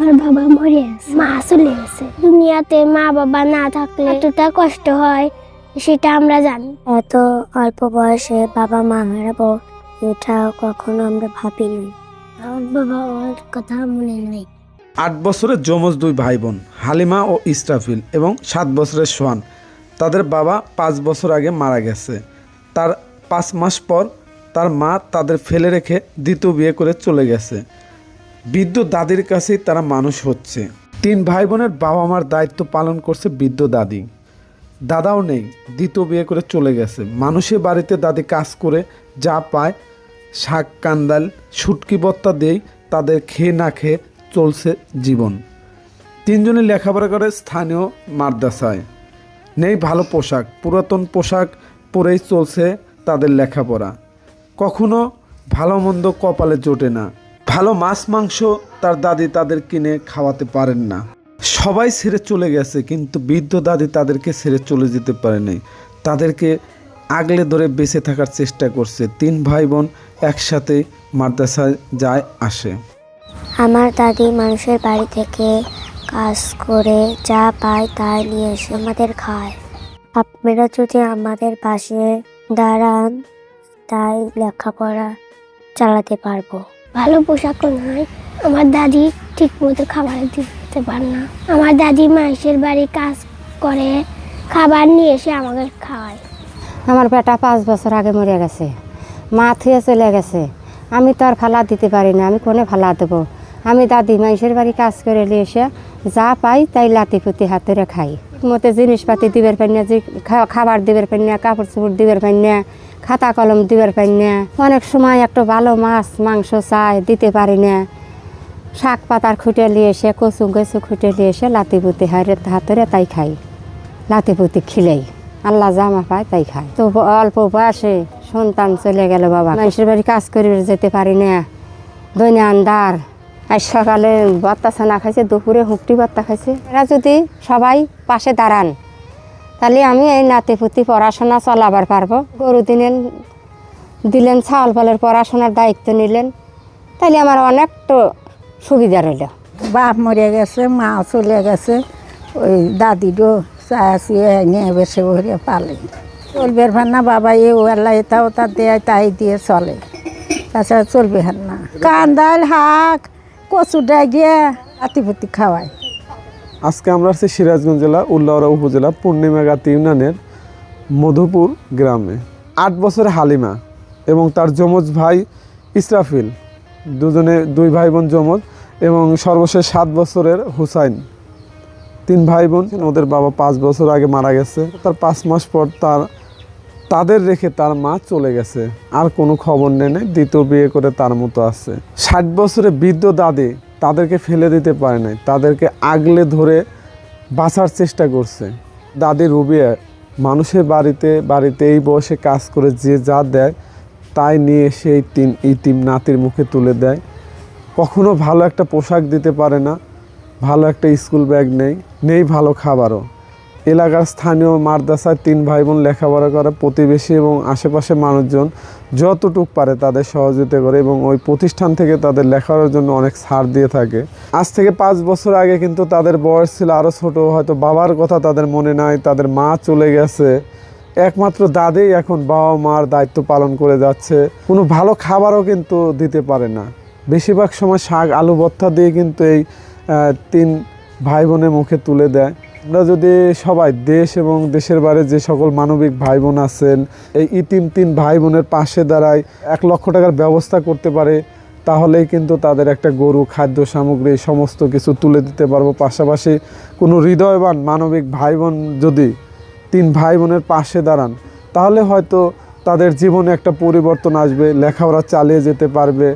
আমার বাবা মরে গেছে। মা চলে গেছে। দুনিয়াতে মা বাবা না থাকলে এতটা কষ্ট হয় সেটা আমরা জানি। এত অল্প বয়সে বাবা মা হারাবো এটা কখনো আমরা ভাবিনি। আমার বাবা আমার কথা মনে নেই। আট বছরের যমজ দুই ভাই বোন হালিমা ও ইস্রাফিল এবং সাত বছরের সোহান তাদের বাবা পাঁচ বছর আগে মারা গেছে। তার পাঁচ মাস পর তার মা তাদের ফেলে রেখে দ্বিতীয় বিয়ে করে চলে গেছে। বৃদ্ধ দাদির কাছেই তারা মানুষ হচ্ছে। তিন ভাই বোনের বাবা মার দায়িত্ব পালন করছে বৃদ্ধ দাদি। দাদাও নেই, দ্বিতীয় বিয়ে করে চলে গেছে। মানুষের বাড়িতে দাদি কাজ করে যা পায়, শাক, কান্দাল, শুটকি, বত্তা দিয়েই তাদের খেয়ে না খেয়ে চলছে জীবন। তিনজনে লেখাপড়া করে স্থানীয় মাদ্রাসায়। নেই ভালো পোশাক, পুরাতন পোশাক পরেই চলছে তাদের লেখাপড়া। কখনো ভালো মন্দ কপালে জোটে না। ভালো মাছ, মাংস তার দাদি তাদের কিনে খাওয়াতে পারেন না। সবাই ছেড়ে চলে গেছে, কিন্তু বৃদ্ধ দাদি তাদেরকে ছেড়ে চলে যেতে পারে নাই। তাদেরকে আগলে ধরে বেঁচে থাকার চেষ্টা করছে। তিন ভাই বোন একসাথে মাদ্রাসায় যায়, আসে। আমার দাদি মানুষের বাড়ি থেকে কাজ করে যা পায় তাই নিয়ে এসে আমাদের খায়। আপনারা যদি আমাদের পাশে দাঁড়ান, তাই লেখাপড়া চালাতে পারব। ভালো পোশাকও নয় আমার দাদি ঠিক মতো খাবার দিতে পারে না। আমার দাদি মাইসের বাড়ি কাজ করে, খাবার নিয়ে এসে আমাকে খাওয়ায়। আমার বেটা পাঁচ বছর আগে মরে গেছে। মা থুয়ে চলে গেছে। আমি তো আর ফালা দিতে পারি না, আমি কোনে ফালা দেবো? আমি দাদি মাইসের বাড়ি কাজ করে নিয়ে এসে যা পাই তাই লাতি পুতি হাতেরে খাই মতে জিনিসপাতি দিবের পাইনা যে খা- খাবার দিবের পাইনা কাপড় চোপড় দিবের পাইনা খাতা কলম দিবের পাইনা অনেক সময় একটা ভালো মাছ, মাংস চাই, দিতে পারি না। শাক পাতার খুঁটে নিয়ে এসে, কচু কচু খুঁটে নিয়ে এসে লাতি পুতি হারে হাতেরে তাই খাই। লাতি পুতি খিলেই। আল্লাহ জামা পায় তাই খায়। তো অল্প বয়সে সন্তান চলে গেল বাবা। মানুষের বাড়ি কাজ করে যেতে পারি না। দৈনিক আন্দার আজ সকালে ভত্তা ছানা খাইছে, দুপুরে হুপটি ভত্তা খাইছে। এরা যদি সবাই পাশে দাঁড়ান, তাহলে আমি এই নাতি পুতি পড়াশোনা চলাবার পারব। গরু দিলেন দিলেন ছাওয়াল ফলের পড়াশোনার দায়িত্ব নিলেন, তাহলে আমার অনেকটা সুবিধা রইল। বাপ মরে গেছে, মা চলে গেছে, ওই দাদিরও চাষি নিয়ে বেসে ভরে পালে। চলবে ভার না বাবা এ আল্লাহ এটাও তার দেয় তাই দিয়ে চলে। তাছাড়া চলবে হার না কান্দাল শাক কচু ডাই দিয়ে আতিপুতি খাওয়ায়। আজকে আমরা আছি সিরাজগঞ্জ জেলা উল্লাউড়া উপজেলা পূর্ণিমাগাতি ইউনিয়নের মধুপুর গ্রামে। আট বছরের হালিমা এবং তার যমজ ভাই ইসরাফিল, দুজনে দুই ভাই বোন যমজ এবং সর্বশেষ সাত বছরের হুসাইন। তিন ভাই বোন ওদের বাবা পাঁচ বছর আগে মারা গেছে। তার পাঁচ মাস পর তার তাদের রেখে তার মা চলে গেছে। আর কোনো খবর নেই, দ্বিতীয় বিয়ে করে তার মতো আছে। ষাট বছরে বৃদ্ধ দাদি তাদেরকে ফেলে দিতে পারে নাই, তাদেরকে আগলে ধরে বাঁচার চেষ্টা করছে। দাদি রুবিয়া মানুষের বাড়িতে বাড়িতে এই বয়সে কাজ করে যে যা দেয় তাই নিয়ে সেই তিন ইতিম নাতির মুখে তুলে দেয়। কখনো ভালো একটা পোশাক দিতে পারে না, ভালো একটা স্কুল ব্যাগ নেই নেই ভালো খাবারও। এলাকার স্থানীয় মাদ্রাসায় তিন ভাই বোন লেখাপড়া করে, প্রতিবেশী এবং আশেপাশে মানুষজন যতটুক পারে তাদের সহযোগিতা করে এবং ওই প্রতিষ্ঠান থেকে তাদের লেখার জন্য অনেক ছাড় দিয়ে থাকে। আজ থেকে পাঁচ বছর আগে কিন্তু তাদের বয়স ছিল আরও ছোট, হয়তো বাবার কথা তাদের মনে নাই, তাদের মা চলে গেছে। একমাত্র দাদি এখন বাবা মার দায়িত্ব পালন করে যাচ্ছে। কোনো ভালো খাবারও কিন্তু দিতে পারে না। বেশিরভাগ সময় শাক, আলু, ভর্তা দিয়ে কিন্তু এই তিন ভাই বোনের মুখে তুলে দেয়। আমরা যদি সবাই দেশ এবং দেশের বাইরে যে সকল মানবিক ভাই বোন আছেন, এই ইতিম তিন ভাই বোনের পাশে দাঁড়ায় এক লক্ষ টাকার ব্যবস্থা করতে পারে, তাহলেই কিন্তু তাদের একটা গরু, খাদ্য সামগ্রী, সমস্ত কিছু তুলে দিতে পারব। পাশাপাশি কোনো হৃদয়বান মানবিক ভাই বোন যদি তিন ভাই বোনের পাশে দাঁড়ান, তাহলে হয়তো তাদের জীবনে একটা পরিবর্তন আসবে, লেখাপড়া চালিয়ে যেতে পারবে।